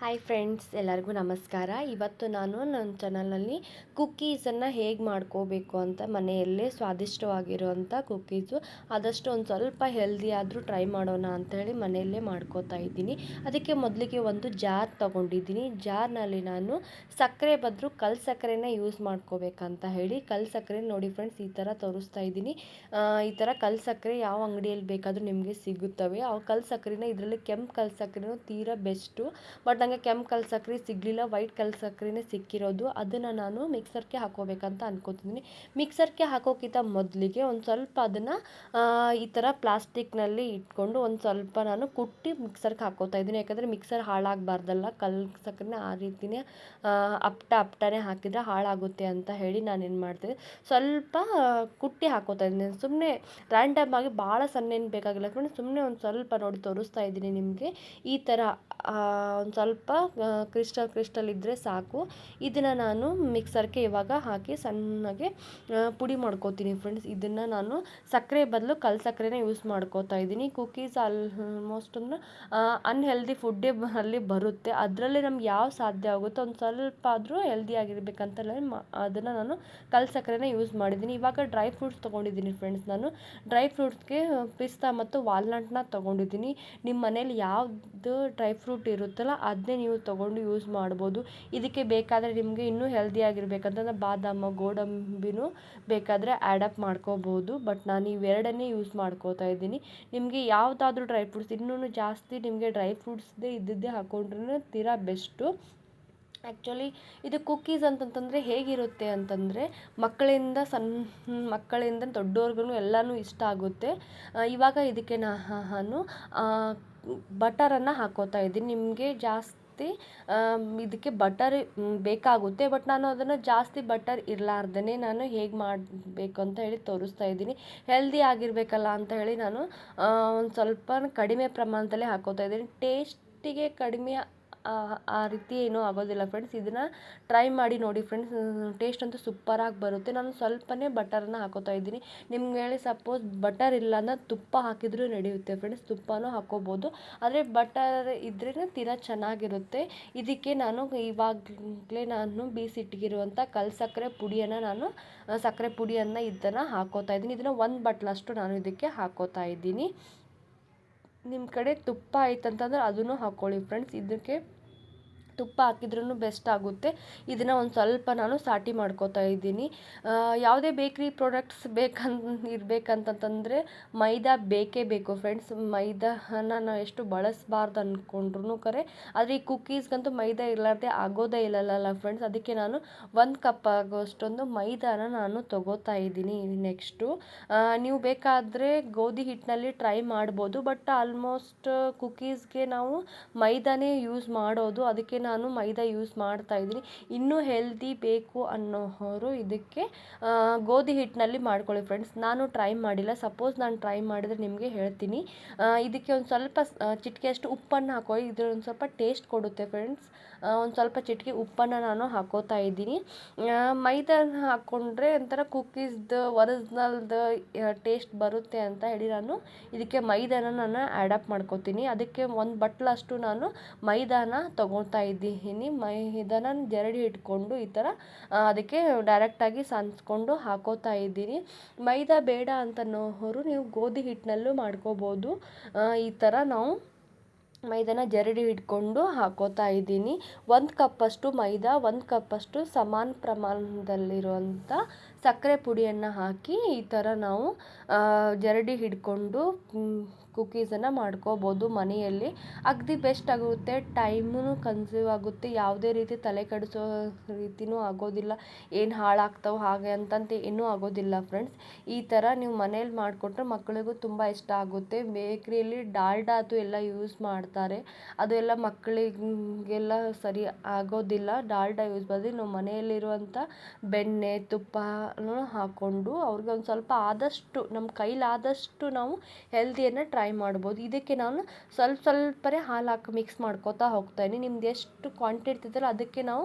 Hi friends ಎಲ್ಲರಿಗೂ ನಮಸ್ಕಾರ. ಇವತ್ತು ನಾನು ನನ್ನ ಚಾನಲಲ್ಲಿ ಕುಕ್ಕೀಸನ್ನು ಹೇಗೆ ಮಾಡ್ಕೋಬೇಕು ಅಂತ, ಮನೆಯಲ್ಲೇ ಸ್ವಾದಿಷ್ಟವಾಗಿರುವಂಥ ಕುಕ್ಕೀಸು ಆದಷ್ಟು ಒಂದು ಸ್ವಲ್ಪ ಹೆಲ್ದಿ ಆದರೂ ಟ್ರೈ ಮಾಡೋಣ ಅಂತ ಹೇಳಿ ಮನೆಯಲ್ಲೇ ಮಾಡ್ಕೋತಾ ಇದ್ದೀನಿ. ಅದಕ್ಕೆ ಮೊದಲಿಗೆ ಒಂದು ಜಾರ್ ತೊಗೊಂಡಿದ್ದೀನಿ. ಜಾರ್ನಲ್ಲಿ ನಾನು ಸಕ್ಕರೆ ಬದಲು ಕಲ್ ಸಕ್ಕರೆನ ಯೂಸ್ ಮಾಡ್ಕೋಬೇಕಂತ ಹೇಳಿ ಕಲ್ ಸಕ್ಕರೆ ನೋಡಿ ಫ್ರೆಂಡ್ಸ್ ಈ ಥರ ತೋರಿಸ್ತಾ ಇದ್ದೀನಿ. ಈ ಥರ ಕಲ್ ಸಕ್ಕರೆ ಯಾವ ಅಂಗಡಿಯಲ್ಲಿ ಬೇಕಾದರೂ ನಿಮಗೆ ಸಿಗುತ್ತವೆ. ಆ ಕಲ್ ಸಕ್ಕರೆನ ಇದರಲ್ಲಿ ಕೆಂಪು ಕಲ್ ಸಕ್ಕರೆನೂ ತೀರಾ ಬೆಸ್ಟು ಬಟ್ ನನಗೆ ಕೆಂಪು ಕಲ್ ಸಕ್ಕರೆ ಸಿಗಲಿಲ್ಲ, ವೈಟ್ ಕಲ್ ಸಕ್ಕರೆನೇ ಸಿಕ್ಕಿರೋದು. ಅದನ್ನು ನಾನು ಮಿಕ್ಸರ್ಗೆ ಹಾಕೋಬೇಕಂತ ಅನ್ಕೋತಿದ್ದೀನಿ ಮಿಕ್ಸರ್ಗೆ ಹಾಕೋಕ್ಕಿಂತ ಮೊದಲಿಗೆ ಒಂದು ಸ್ವಲ್ಪ ಅದನ್ನು ಈ ಥರ ಪ್ಲಾಸ್ಟಿಕ್ನಲ್ಲಿ ಇಟ್ಕೊಂಡು ಒಂದು ಸ್ವಲ್ಪ ನಾನು ಕುಟ್ಟಿ ಮಿಕ್ಸರ್ಗೆ ಹಾಕೋತಾ ಇದ್ದೀನಿ. ಯಾಕಂದರೆ ಮಿಕ್ಸರ್ ಹಾಳಾಗಬಾರ್ದಲ್ಲ ಕಲ್ ಸಕ್ಕರೆನ ಆ ರೀತಿಯೇ ಅಪ್ಟ ಅಪ್ಟನೇ ಹಾಕಿದರೆ ಹಾಳಾಗುತ್ತೆ ಅಂತ ಹೇಳಿ ನಾನು ಏನು ಮಾಡ್ತೀನಿ. ಸ್ವಲ್ಪ ಕುಟ್ಟಿ ಹಾಕೋತಾ ಇದ್ದೀನಿ. ಸುಮ್ಮನೆ ರ್ಯಾಂಡಮ್ ಆಗಿ ಭಾಳ ಸಣ್ಣ ಏನು ಬೇಕಾಗಿಲ್ಲ. ಸುಮ್ಮನೆ ಒಂದು ಸ್ವಲ್ಪ ನೋಡಿ ತೋರಿಸ್ತಾ ಇದ್ದೀನಿ ನಿಮಗೆ. ಈ ಥರ ಒಂದು ಸ್ವಲ್ಪ ಕ್ರಿಸ್ಟಲ್ ಕ್ರಿಸ್ಟಲ್ ಇದ್ದರೆ ಸಾಕು. ಇದನ್ನು ನಾನು ಮಿಕ್ಸರ್ಗೆ ಇವಾಗ ಹಾಕಿ ಸಣ್ಣಗೆ ಪುಡಿ ಮಾಡ್ಕೋತೀನಿ ಫ್ರೆಂಡ್ಸ್ ಇದನ್ನು ನಾನು ಸಕ್ಕರೆ ಬದಲು ಕಲ್ ಸಕ್ಕರೆನೇ ಯೂಸ್ ಮಾಡ್ಕೋತಾ ಇದ್ದೀನಿ. ಕುಕೀಸ್ ಆಲ್ಮೋಸ್ಟ್ ಅಂದ್ರೆ ಅನ್ಹೆಲ್ದಿ ಫುಡ್ಡೇ ಅಲ್ಲಿ ಬರುತ್ತೆ. ಅದರಲ್ಲಿ ನಮ್ಗೆ ಯಾವ ಸಾಧ್ಯ ಆಗುತ್ತೋ ಒಂದು ಸ್ವಲ್ಪ ಆದರೂ ಹೆಲ್ದಿ ಆಗಿರಬೇಕಂತ ಅದನ್ನು ನಾನು ಕಲ್ ಸಕ್ಕರೆನೇ ಯೂಸ್ ಮಾಡಿದ್ದೀನಿ. ಇವಾಗ ಡ್ರೈ ಫ್ರೂಟ್ಸ್ ತೊಗೊಂಡಿದ್ದೀನಿ ಫ್ರೆಂಡ್ಸ್ ನಾನು ಡ್ರೈ ಫ್ರೂಟ್ಸ್ಗೆ ಪಿಸ್ತಾ ಮತ್ತು ವಾಲ್ನಟ್ನ ತೊಗೊಂಡಿದ್ದೀನಿ. ನಿಮ್ಮ ಮನೇಲಿ ಯಾವುದು ಡ್ರೈ ಫ್ರೂಟ್ ಇರುತ್ತಲ್ಲ ಅದನ್ನೇ ನೀವು ತೊಗೊಂಡು ಯೂಸ್ ಮಾಡ್ಬೋದು. ಇದಕ್ಕೆ ಬೇಕಾದರೆ ನಿಮಗೆ ಇನ್ನೂ ಹೆಲ್ದಿಯಾಗಿರ್ಬೇಕಂತಂದ್ರೆ ಬಾದಾಮ, ಗೋಡಂಬಿನೂ ಬೇಕಾದರೆ ಆ್ಯಡಪ್ ಮಾಡ್ಕೋಬೋದು. ಬಟ್ ನಾನು ಇವೆರಡನ್ನೇ ಯೂಸ್ ಮಾಡ್ಕೋತಾ ಇದ್ದೀನಿ. ನಿಮಗೆ ಯಾವುದಾದ್ರೂ ಡ್ರೈ ಫ್ರೂಟ್ಸ್ ಇನ್ನೂ ಜಾಸ್ತಿ ನಿಮಗೆ ಡ್ರೈ ಫ್ರೂಟ್ಸ್ದೇ ಇದ್ದಿದ್ದೇ ಹಾಕೊಂಡ್ರೂ ತೀರಾ ಬೆಸ್ಟು ಆ್ಯಕ್ಚುಲಿ ಇದು ಕುಕ್ಕೀಸ್ ಅಂತಂತಂದರೆ ಹೇಗಿರುತ್ತೆ ಅಂತಂದರೆ ಮಕ್ಕಳಿಂದ ಸಣ್ಣ ಮಕ್ಕಳಿಂದ ದೊಡ್ಡವ್ರಿಗೂ ಎಲ್ಲನೂ ಇಷ್ಟ ಆಗುತ್ತೆ. ಇವಾಗ ಇದಕ್ಕೆ ನಾನು ಬಟರನ್ನು ಹಾಕೋತಾ ಇದ್ದೀನಿ. ನಿಮಗೆ ಜಾಸ್ತಿ ಇದಕ್ಕೆ ಬಟರ್ ಬೇಕಾಗುತ್ತೆ. ಬಟ್ ನಾನು ಅದನ್ನು ಜಾಸ್ತಿ ಬಟರ್ ಇರಲಾರ್ದೇ ನಾನು ಹೇಗೆ ಮಾಡಬೇಕು ಅಂತ ಹೇಳಿ ತೋರಿಸ್ತಾ ಇದ್ದೀನಿ. ಹೆಲ್ದಿ ಆಗಿರಬೇಕಲ್ಲ ಅಂತ ಹೇಳಿ ನಾನು ಒಂದು ಸ್ವಲ್ಪ ಕಡಿಮೆ ಪ್ರಮಾಣದಲ್ಲೇ ಹಾಕೋತಾ ಇದ್ದೀನಿ. ಟೇಸ್ಟಿಗೆ ಕಡಿಮೆ ಆ ರೀತಿ ಏನೂ ಆಗೋದಿಲ್ಲ ಫ್ರೆಂಡ್ಸ್ ಇದನ್ನು ಟ್ರೈ ಮಾಡಿ ನೋಡಿ ಫ್ರೆಂಡ್ಸ್ ಟೇಸ್ಟ್ ಅಂತೂ ಸೂಪರಾಗಿ ಬರುತ್ತೆ. ನಾನು ಸ್ವಲ್ಪನೇ ಬಟರನ್ನ ಹಾಕೋತಾ ಇದ್ದೀನಿ. ನಿಮ್ಗೆ ಹೇಳಿ ಸಪೋಸ್ ಬಟರ್ ಇಲ್ಲ ಅಂದರೆ ತುಪ್ಪ ಹಾಕಿದರೂ ನಡೆಯುತ್ತೆ ಫ್ರೆಂಡ್ಸ್ ತುಪ್ಪನೂ ಹಾಕೋಬೋದು. ಆದರೆ ಬಟರ್ ಇದ್ರೇ ತಿನ್ನ ಚೆನ್ನಾಗಿರುತ್ತೆ. ಇದಕ್ಕೆ ನಾನು ಇವಾಗಲೇ ನಾನು ಬೀಸಿಟ್ಟಿಗಿರುವಂಥ ಕಲ್ ಸಕ್ಕರೆ ಪುಡಿಯನ್ನು ನಾನು ಸಕ್ಕರೆ ಪುಡಿಯನ್ನು ಇದನ್ನು ಹಾಕೋತಾ ಇದ್ದೀನಿ. ಇದನ್ನು ಒಂದು ಬಟ್ಲಷ್ಟು ನಾನು ಇದಕ್ಕೆ ಹಾಕೋತಾ ಇದ್ದೀನಿ. ನಿಮ್ಮ ಕಡೆ ತುಪ್ಪ ಆಯ್ತಂತಂದ್ರೆ ಅದನ್ನು ಹಾಕ್ಕೊಳ್ಳಿ ಫ್ರೆಂಡ್ಸ್ ಇದಕ್ಕೆ ತುಪ್ಪ ಹಾಕಿದ್ರೂ ಬೆಸ್ಟ್ ಆಗುತ್ತೆ. ಇದನ್ನು ಒಂದು ಸ್ವಲ್ಪ ನಾನು ಸಾಟಿ ಮಾಡ್ಕೋತಾ ಇದ್ದೀನಿ. ಯಾವುದೇ ಬೇಕ್ರಿ ಪ್ರಾಡಕ್ಟ್ಸ್ ಬೇಕಂತ ಇರಬೇಕಂತಂತಂದರೆ ಮೈದಾ ಬೇಕೇ ಬೇಕು ಫ್ರೆಂಡ್ಸ್ ಮೈದಾನ ನಾನು ಎಷ್ಟು ಬಳಸಬಾರ್ದು ಅಂದ್ಕೊಂಡ್ರು ಕರೆ. ಆದರೆ ಈ ಕುಕ್ಕೀಸ್ಗಂತೂ ಮೈದಾ ಇರಲಾರ್ದೆ ಆಗೋದೇ ಇಲ್ಲಲ್ಲ ಫ್ರೆಂಡ್ಸ್ ಅದಕ್ಕೆ ನಾನು ಒಂದು ಕಪ್ ಆಗೋಷ್ಟೊಂದು ಮೈದಾನ ನಾನು ತಗೋತಾ ಇದ್ದೀನಿ ನೆಕ್ಸ್ಟು ನೀವು ಬೇಕಾದರೆ ಗೋಧಿ ಹಿಟ್ಟಿನಲ್ಲಿ ಟ್ರೈ ಮಾಡ್ಬೋದು. ಬಟ್ ಆಲ್ಮೋಸ್ಟ್ ಕುಕ್ಕೀಸ್ಗೆ ನಾವು ಮೈದಾನೇ ಯೂಸ್ ಮಾಡೋದು. ಅದಕ್ಕೆ ನಾನು ಮೈದಾ ಯೂಸ್ ಮಾಡ್ತಾ ಇದ್ದೀನಿ. ಇನ್ನೂ ಹೆಲ್ದಿ ಬೇಕು ಅನ್ನೋರು ಇದಕ್ಕೆ ಗೋಧಿ ಹಿಟ್ಟಿನಲ್ಲಿ ಮಾಡ್ಕೊಳ್ಳಿ ಫ್ರೆಂಡ್ಸ್ ನಾನು ಟ್ರೈ ಮಾಡಿಲ್ಲ. ಸಪೋಸ್ ನಾನು ಟ್ರೈ ಮಾಡಿದರೆ ನಿಮಗೆ ಹೇಳ್ತೀನಿ. ಇದಕ್ಕೆ ಒಂದು ಸ್ವಲ್ಪ ಚಿಟಿಕೆಯಷ್ಟು ಉಪ್ಪನ್ನು ಹಾಕೋ ಇದ್ರ ಒಂದು ಸ್ವಲ್ಪ ಟೇಸ್ಟ್ ಕೊಡುತ್ತೆ ಫ್ರೆಂಡ್ಸ್ ಒಂದು ಸ್ವಲ್ಪ ಚಿಟಿಕೆ ಉಪ್ಪನ್ನು ನಾನು ಹಾಕೋತಾ ಇದ್ದೀನಿ. ಮೈದಾ ಹಾಕ್ಕೊಂಡ್ರೆ ಒಂಥರ ಕುಕ್ಕೀಸ್ದು ಒರಿಜಿನಲ್ದು ಟೇಸ್ಟ್ ಬರುತ್ತೆ ಅಂತ ಹೇಳಿ ನಾನು ಇದಕ್ಕೆ ಮೈದಾನ ನಾನು ಆ್ಯಡಪ್ ಮಾಡ್ಕೋತೀನಿ. ಅದಕ್ಕೆ ಒಂದು ಬಟ್ಲಷ್ಟು ನಾನು ಮೈದಾನ ತೊಗೊಳ್ತಾ ಇದ್ದೀನಿ. ಮೈದಾನ ಜರಡಿ ಇಟ್ಕೊಂಡು ಈ ಥರ ಅದಕ್ಕೆ ಡೈರೆಕ್ಟಾಗಿ ಸಾನ್ಸ್ಕೊಂಡು ಹಾಕೋತಾ ಇದ್ದೀನಿ. ಮೈದಾ ಬೇಡ ಅಂತ ಅನ್ನೋವರು ನೀವು ಗೋಧಿ ಹಿಟ್ಟಿನಲ್ಲೂ ಮಾಡ್ಕೋಬೋದು. ಈ ಥರ ನಾವು ಮೈದಾನ ಜರಡಿ ಹಿಡ್ಕೊಂಡು ಹಾಕೋತಾ ಇದ್ದೀನಿ. ಒಂದು ಕಪ್ಪಷ್ಟು ಮೈದಾ, ಒಂದು ಕಪ್ಪಷ್ಟು ಸಮಾನ ಪ್ರಮಾಣದಲ್ಲಿರುವಂಥ ಸಕ್ಕರೆ ಪುಡಿಯನ್ನು ಹಾಕಿ ಈ ಥರ ನಾವು ಜರಡಿ ಹಿಡ್ಕೊಂಡು ಕುಕ್ಕೀಸನ್ನು ಮಾಡ್ಕೋಬೋದು ಮನೆಯಲ್ಲಿ. ಅಗದಿ ಬೆಸ್ಟ್ ಆಗುತ್ತೆ. ಟೈಮೂ ಕನ್ಸ್ಯೂವ್ ಆಗುತ್ತೆ. ಯಾವುದೇ ರೀತಿ ತಲೆ ಕೆಡಿಸೋ ರೀತಿಯೂ ಆಗೋದಿಲ್ಲ. ಏನು ಹಾಳಾಗ್ತವೆ ಹಾಗೆ ಅಂತಂತ ಏನೂ ಆಗೋದಿಲ್ಲ ಫ್ರೆಂಡ್ಸ್ ಈ ಥರ ನೀವು ಮನೇಲಿ ಮಾಡಿಕೊಟ್ರೆ ಮಕ್ಕಳಿಗೂ ತುಂಬ ಇಷ್ಟ ಆಗುತ್ತೆ. ಬೇಕ್ರಿಯಲ್ಲಿ ಡಾಲ್ಡಾ ಅದು ಎಲ್ಲ ಯೂಸ್ ಮಾಡ್ತಾರೆ. ಅದು ಎಲ್ಲ ಮಕ್ಕಳಿಗೆಲ್ಲ ಸರಿ ಆಗೋದಿಲ್ಲ. ಡಾಲ್ಡಾ ಯೂಸ್ ಬದಲು ನಾವು ಮನೆಯಲ್ಲಿರುವಂಥ ಬೆಣ್ಣೆ ತುಪ್ಪನೂ ಹಾಕ್ಕೊಂಡು ಅವ್ರಿಗೆ ಒಂದು ಸ್ವಲ್ಪ ಆದಷ್ಟು ನಮ್ಮ ಕೈಲಾದಷ್ಟು ನಾವು ಹೆಲ್ದಿಯನ್ನು ಟ್ರೈ ಮಾಡ್ಬೋದು. ಇದಕ್ಕೆ ನಾನು ಸ್ವಲ್ಪ ಸ್ವಲ್ಪನೇ ಹಾಲು ಹಾಕಿ ಮಿಕ್ಸ್ ಮಾಡ್ಕೋತಾ ಹೋಗ್ತಾಯಿದ್ದೀನಿ ನಿಮ್ದು ಎಷ್ಟು ಕ್ವಾಂಟಿಟಿ ಇರ್ತದಲ್ಲ ಅದಕ್ಕೆ ನಾವು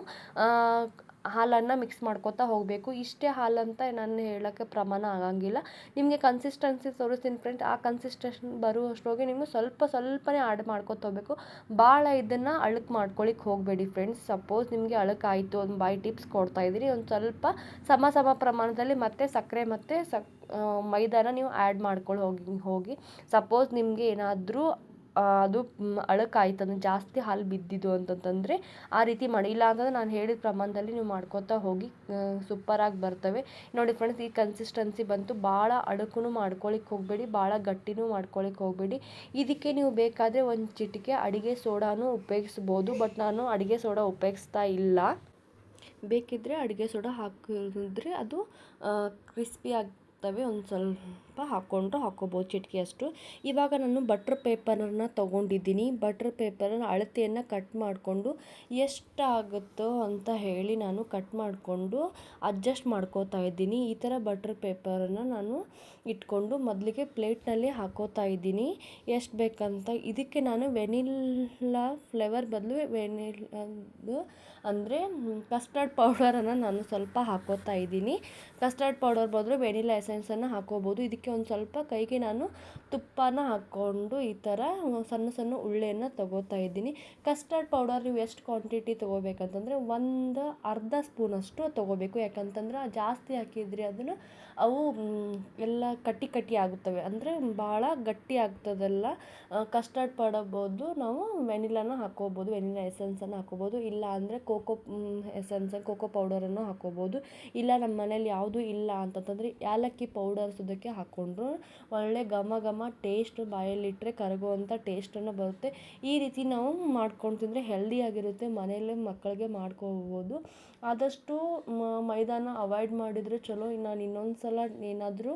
ಹಾಲನ್ನು ಮಿಕ್ಸ್ ಮಾಡ್ಕೋತಾ ಹೋಗಬೇಕು. ಇಷ್ಟೇ ಹಾಲಂತ ನಾನು ಹೇಳೋಕ್ಕೆ ಪ್ರಮಾಣ ಆಗಂಗಿಲ್ಲ. ನಿಮಗೆ ಕನ್ಸಿಸ್ಟೆನ್ಸಿ ತೋರಿಸ್ತೀನಿ ಫ್ರೆಂಡ್ಸ್ ಆ ಕನ್ಸಿಸ್ಟೆನ್ಸಿ ಬರುವಷ್ಟರೊಳಗೆ ನೀವು ಸ್ವಲ್ಪ ಸ್ವಲ್ಪನೇ ಆ್ಯಡ್ ಮಾಡ್ಕೊತ ಹೋಗಬೇಕು. ಭಾಳ ಇದನ್ನು ಅಳಕ್ ಮಾಡ್ಕೊಳಿಕ್ಕೆ ಹೋಗಬೇಡಿ ಫ್ರೆಂಡ್ಸ್ ಸಪೋಸ್ ನಿಮಗೆ ಅಳಕಾಯಿತು ಒಂದು ಬೈ ಟಿಪ್ಸ್ ಕೊಡ್ತಾ ಇದ್ದೀರಿ. ಒಂದು ಸ್ವಲ್ಪ ಸಮ ಸಮ ಪ್ರಮಾಣದಲ್ಲಿ ಮತ್ತೆ ಸಕ್ಕರೆ ಮತ್ತು ಸಕ್ ಮೈದಾನ ನೀವು ಆ್ಯಡ್ ಮಾಡ್ಕೊಳ್ಳಿ ಹೋಗಿ ಹೋಗಿ. ಸಪೋಸ್ ನಿಮಗೆ ಏನಾದರೂ ಅದು ಅಳಕಾಯ್ತು ಅಂದರೆ ಜಾಸ್ತಿ ಹಾಲು ಬಿದ್ದಿದ್ದು ಅಂತಂತಂದರೆ ಆ ರೀತಿ ಮಾಡಿ. ಇಲ್ಲ ಅಂತಂದ್ರೆ ನಾನು ಹೇಳಿದ ಪ್ರಮಾಣದಲ್ಲಿ ನೀವು ಮಾಡ್ಕೋತಾ ಹೋಗಿ ಸೂಪರಾಗಿ ಬರ್ತವೆ. ನೋಡಿ ಫ್ರೆಂಡ್ಸ್ ಈ ಕನ್ಸಿಸ್ಟೆನ್ಸಿ ಬಂತು. ಭಾಳ ಅಡಕೂ ಮಾಡ್ಕೊಳಿಕ್ಕೆ ಹೋಗಬೇಡಿ ಭಾಳ ಗಟ್ಟಿನೂ ಮಾಡ್ಕೊಳಿಕ್ಕೆ ಹೋಗಬೇಡಿ. ಇದಕ್ಕೆ ನೀವು ಬೇಕಾದರೆ ಒಂದು ಚಿಟಿಕೆ ಅಡುಗೆ ಸೋಡಾನು ಉಪಯೋಗಿಸ್ಬೋದು ಬಟ್ ನಾನು ಅಡುಗೆ ಸೋಡಾ ಉಪಯೋಗಿಸ್ತಾ ಇಲ್ಲ. ಬೇಕಿದ್ದರೆ ಅಡುಗೆ ಸೋಡಾ ಹಾಕಿದ್ರೆ ಅದು ಕ್ರಿಸ್ಪಿ ಆಗ್ತವೆ ಒಂದು ಸ್ವಲ್ಪ. ಹಾಕ್ಕೊಂಡು ಹಾಕ್ಕೋಬೋದು ಅಷ್ಟು. ಇವಾಗ ನಾನು ಬಟ್ರ್ ಪೇಪರನ್ನು ತೊಗೊಂಡಿದ್ದೀನಿ. ಬಟ್ರ್ ಪೇಪರನ್ನು ಅಳತೆಯನ್ನು ಕಟ್ ಮಾಡಿಕೊಂಡು ಎಷ್ಟಾಗುತ್ತೋ ಅಂತ ಹೇಳಿ ನಾನು ಕಟ್ ಮಾಡಿಕೊಂಡು ಅಡ್ಜಸ್ಟ್ ಮಾಡ್ಕೋತಾ ಇದ್ದೀನಿ. ಈ ಥರ ಬಟ್ರ್ ಪೇಪರನ್ನು ನಾನು ಇಟ್ಕೊಂಡು ಮೊದಲಿಗೆ ಪ್ಲೇಟ್ನಲ್ಲಿ ಹಾಕೋತಾ ಇದ್ದೀನಿ. ಎಷ್ಟು ಬೇಕಂತ ಇದಕ್ಕೆ ನಾನು ವೆನಿಲ್ಲಾ ಫ್ಲೇವರ್ ಬದಲು ವೆನಿಲ್ಲದು ಅಂದರೆ ಕಸ್ಟರ್ಡ್ ಪೌಡರನ್ನು ನಾನು ಸ್ವಲ್ಪ ಹಾಕೋತಾ ಇದ್ದೀನಿ. ಕಸ್ಟರ್ಡ್ ಪೌಡರ್ ಬದಲು ವೆನಿಲ್ಲಾ ಎಸೆನ್ಸನ್ನು ಹಾಕೋಬೋದು. ಇದಕ್ಕೆ ಒಂದು ಸ್ವಲ್ಪ ಕೈಗೆ ನಾನು ತುಪ್ಪನ ಹಾಕ್ಕೊಂಡು ಈ ಥರ ಸಣ್ಣ ಸಣ್ಣ ಉಳ್ಳೆಯನ್ನು ತಗೋತಾ ಇದ್ದೀನಿ. ಕಸ್ಟರ್ಡ್ ಪೌಡರ್ ನೀವು ಎಷ್ಟು ಕ್ವಾಂಟಿಟಿ ತೊಗೋಬೇಕಂತಂದರೆ ಒಂದು ಅರ್ಧ ಸ್ಪೂನಷ್ಟು ತೊಗೋಬೇಕು. ಯಾಕಂತಂದ್ರೆ ಜಾಸ್ತಿ ಹಾಕಿದ್ರಿ ಅದನ್ನು ಅವು ಎಲ್ಲ ಕಟ್ಟಿ ಕಟ್ಟಿ ಆಗುತ್ತವೆ. ಅಂದರೆ ಭಾಳ ಗಟ್ಟಿ ಆಗ್ತದಲ್ಲ. ಕಸ್ಟರ್ಡ್ ಪಡಬೋದು ನಾವು, ವೆನಿಲಾನ ಹಾಕ್ಕೋಬೋದು, ವೆನಿಲಾ ಎಸೆನ್ಸನ್ನು ಹಾಕ್ಕೋಬೋದು. ಇಲ್ಲ ಅಂದರೆ ಕೋಕೋ ಎಸೆನ್ಸ್, ಕೋಕೋ ಪೌಡರನ್ನು ಹಾಕ್ಕೋಬೋದು. ಇಲ್ಲ ನಮ್ಮ ಮನೇಲಿ ಯಾವುದೂ ಇಲ್ಲ ಅಂತಂತಂದರೆ ಏಲಕ್ಕಿ ಪೌಡರ್ ಸುದಕ್ಕೆ ಹಾಕ್ಕೊಂಡ್ರು. ಒಳ್ಳೆ ಘಮ ಘಮ ಟೇಸ್ಟ್ ಬಾಯಲ್ಲಿಟ್ಟರೆ ಕರಗುವಂಥ ಟೇಸ್ಟನ್ನು ಬರುತ್ತೆ. ಈ ರೀತಿ ನಾವು ಮಾಡ್ಕೊಂಡು ತಿಂದರೆ ಹೆಲ್ದಿಯಾಗಿರುತ್ತೆ ಮನೆಯಲ್ಲೇ ಮಕ್ಕಳಿಗೆ ಮಾಡ್ಕೋಬೋದು. ಆದಷ್ಟು ಮೈದಾನ ಅವಾಯ್ಡ್ ಮಾಡಿದರೆ ಚಲೋ. ನಾನು ಇನ್ನೊಂದು ಸಲ ಏನಾದರೂ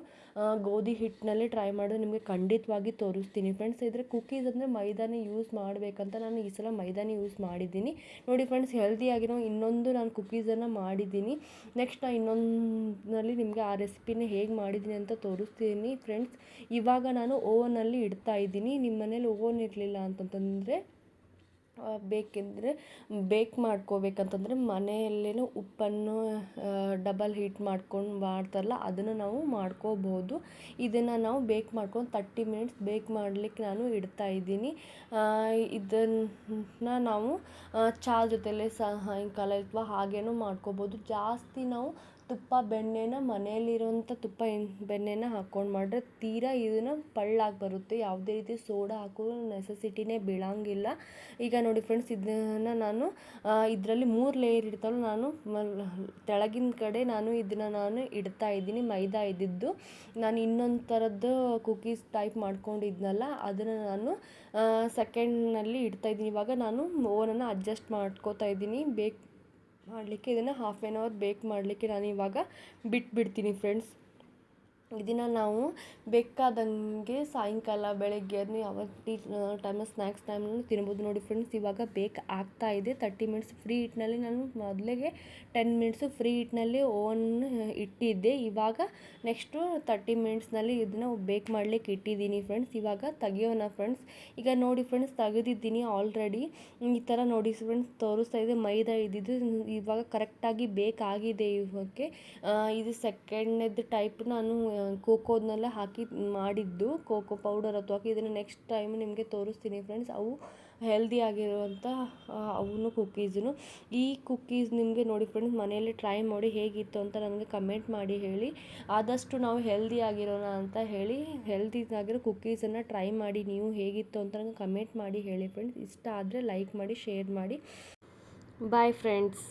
ಗೋಧಿ ಹಿಟ್ಟಿನಲ್ಲಿ ಟ್ರೈ ಮಾಡಿದ್ರೆ ನಿಮಗೆ ಖಂಡಿತವಾಗಿ ತೋರಿಸ್ತೀನಿ. ಫ್ರೆಂಡ್ಸ್ ಇದ್ರೆ ಕುಕ್ಕೀಸ್ ಅಂದರೆ ಮೈದಾನ ಯೂಸ್ ಮಾಡಬೇಕಂತ ನಾನು ಈ ಸಲ ಮೈದಾನ ಯೂಸ್ ಮಾಡಿದ್ದೀನಿ. ನೋಡಿ ಫ್ರೆಂಡ್ಸ್ ಹೆಲ್ದಿಯಾಗಿರೋ ಇನ್ನೊಂದು ನಾನು ಕುಕ್ಕೀಸನ್ನು ಮಾಡಿದ್ದೀನಿ. ನೆಕ್ಸ್ಟ್ ನಾನು ಇನ್ನೊಂದರಲ್ಲಿ ನಿಮಗೆ ಆ ರೆಸಿಪಿನ ಹೇಗೆ ಮಾಡಿದ್ದೀನಿ ಅಂತ ತೋರಿಸ್ತೀನಿ. ಫ್ರೆಂಡ್ಸ್ ಇವಾಗ ನಾನು ಓವನಲ್ಲಿ ಇಡ್ತಾ ಇದ್ದೀನಿ. ನಿಮ್ಮ ಮನೇಲಿ ಓವನ್ ಇರಲಿಲ್ಲ ಅಂತಂತಂದರೆ ಬೇಕೆಂದರೆ ಬೇಕ್ ಮಾಡ್ಕೋಬೇಕಂತಂದರೆ ಮನೆಯಲ್ಲೇ ಉಪ್ಪನ್ನು ಡಬಲ್ ಹೀಟ್ ಮಾಡ್ಕೊಂಡು ಮಾಡ್ತಾರಲ್ಲ, ಅದನ್ನು ನಾವು ಮಾಡ್ಕೋಬೋದು ಇದನ್ನು ನಾವು ಬೇಕ್ ಮಾಡ್ಕೊಂಡು ತರ್ಟಿ ಮಿನಿಟ್ಸ್ ಬೇಕ್ ಮಾಡಲಿಕ್ಕೆ ನಾನು ಇಡ್ತಾ ಇದ್ದೀನಿ. ಇದನ್ನು ನಾವು ಚಾ ಜೊತೆಲೇ ಸಾಯಂಕಾಲ ಅಥವಾ ಹಾಗೇನೂ ಮಾಡ್ಕೋಬೋದು ಜಾಸ್ತಿ ನಾವು ತುಪ್ಪ ಬೆಣ್ಣೆನ ಮನೆಯಲ್ಲಿರುವಂಥ ತುಪ್ಪ ಬೆಣ್ಣೆನ ಹಾಕ್ಕೊಂಡು ಮಾಡಿದ್ರೆ ತೀರಾ ಇದನ್ನು ಪಳ್ಳಾಗಿ ಬರುತ್ತೆ. ಯಾವುದೇ ರೀತಿ ಸೋಡಾ ಹಾಕೋ ನೆಸೆಸಿಟಿನೇ ಬೀಳೋಂಗಿಲ್ಲ. ಈಗ ನೋಡಿ ಫ್ರೆಂಡ್ಸ್ ಇದನ್ನು ನಾನು ಇದರಲ್ಲಿ ಮೂರು ಲೇಯರ್ ಇಡ್ತಾಳು ನಾನು ತೆಳಗಿನ ಕಡೆ ನಾನು ಇದನ್ನು ನಾನು ಇಡ್ತಾ ಇದ್ದೀನಿ, ಮೈದಾ ಇದ್ದಿದ್ದು. ನಾನು ಇನ್ನೊಂದು ಥರದ್ದು ಕುಕೀಸ್ ಟೈಪ್ ಮಾಡ್ಕೊಂಡಿದ್ನಲ್ಲ, ಅದನ್ನು ನಾನು ಸೆಕೆಂಡ್ನಲ್ಲಿ ಇಡ್ತಾ ಇದ್ದೀನಿ. ಇವಾಗ ನಾನು ಓವನನ್ನು ಅಡ್ಜಸ್ಟ್ ಮಾಡ್ಕೋತಾ ಇದ್ದೀನಿ. ಬೇಕ್ ಮಾಡಲಿಕ್ಕೆ ಇದನ್ನು ಹಾಫ್ ಆ್ಯನ್ ಅವರ್ ಬೇಕ್ ಮಾಡಲಿಕ್ಕೆ ನಾನು ಇವಾಗ ಬಿಟ್ಬಿಡ್ತೀನಿ ಫ್ರೆಂಡ್ಸ್ ಇದನ್ನು ನಾವು ಬೇಕಾದಂಗೆ ಸಾಯಂಕಾಲ ಬೆಳಗ್ಗೆ ಅದನ್ನು ಯಾವ ಟೀ ಟೈಮಲ್ಲಿ ಸ್ನ್ಯಾಕ್ಸ್ ಟೈಮ್ನೂ ತಿನ್ಬೋದು. ನೋಡಿ ಫ್ರೆಂಡ್ಸ್ ಇವಾಗ ಬೇಕ್ ಆಗ್ತಾ ಇದೆ. ತರ್ಟಿ ಮಿನಿಟ್ಸ್ ಫ್ರೀ ಹಿಟ್ನಲ್ಲಿ ನಾನು ಮೊದಲಿಗೆ ಟೆನ್ ಮಿನಿಟ್ಸು ಫ್ರೀ ಹಿಟ್ನಲ್ಲಿ ಓವನ್ ಇಟ್ಟಿದ್ದೆ. ಇವಾಗ ನೆಕ್ಸ್ಟು ತರ್ಟಿ ಮಿನಿಟ್ಸ್ನಲ್ಲಿ ಇದನ್ನು ಬೇಕ್ ಮಾಡಲಿಕ್ಕೆ ಇಟ್ಟಿದ್ದೀನಿ ಫ್ರೆಂಡ್ಸ್ ಇವಾಗ ತೆಗಿಯೋಣ ಫ್ರೆಂಡ್ಸ್ ಈಗ ನೋಡಿ ಫ್ರೆಂಡ್ಸ್ ತೆಗೆದಿದ್ದೀನಿ ಆಲ್ರೆಡಿ ಈ ಥರ ನೋಡಿ ಫ್ರೆಂಡ್ಸ್ ತೋರಿಸ್ತಾ ಇದೆ. ಮೈದಾ ಇದ್ದಿದ್ದು ಇವಾಗ ಕರೆಕ್ಟಾಗಿ ಬೇಕಾಗಿದೆ ಇವಕ್ಕೆ. ಇದು ಸೆಕೆಂಡ್ನೇದು ಟೈಪ್ ನಾನು ಕೋಕೋದನ್ನೆಲ್ಲ ಹಾಕಿ ಮಾಡಿದ್ದು ಕೋಕೋ ಪೌಡರ್ ಅಥವಾ ಹಾಕಿ ಇದನ್ನು ನೆಕ್ಸ್ಟ್ ಟೈಮ್ ನಿಮಗೆ ತೋರಿಸ್ತೀನಿ ಫ್ರೆಂಡ್ಸ್ ಅವು ಹೆಲ್ದಿ ಆಗಿರುವಂಥ ಅವನು ಕುಕ್ಕೀಸನ್ನು ಈ ಕುಕ್ಕೀಸ್ ನಿಮಗೆ ನೋಡಿ ಫ್ರೆಂಡ್ಸ್ ಮನೆಯಲ್ಲಿ ಟ್ರೈ ಮಾಡಿ ಹೇಗಿತ್ತು ಅಂತ ನನಗೆ ಕಮೆಂಟ್ ಮಾಡಿ ಹೇಳಿ. ಆದಷ್ಟು ನಾವು ಹೆಲ್ದಿ ಆಗಿರೋಣ ಅಂತ ಹೇಳಿ ಹೆಲ್ದಿ ಆಗಿರೋ ಕುಕ್ಕೀಸನ್ನು ಟ್ರೈ ಮಾಡಿ, ನೀವು ಹೇಗಿತ್ತು ಅಂತ ನನಗೆ ಕಮೆಂಟ್ ಮಾಡಿ ಹೇಳಿ ಫ್ರೆಂಡ್ಸ್ ಇಷ್ಟ ಆದರೆ ಲೈಕ್ ಮಾಡಿ ಶೇರ್ ಮಾಡಿ. Bye friends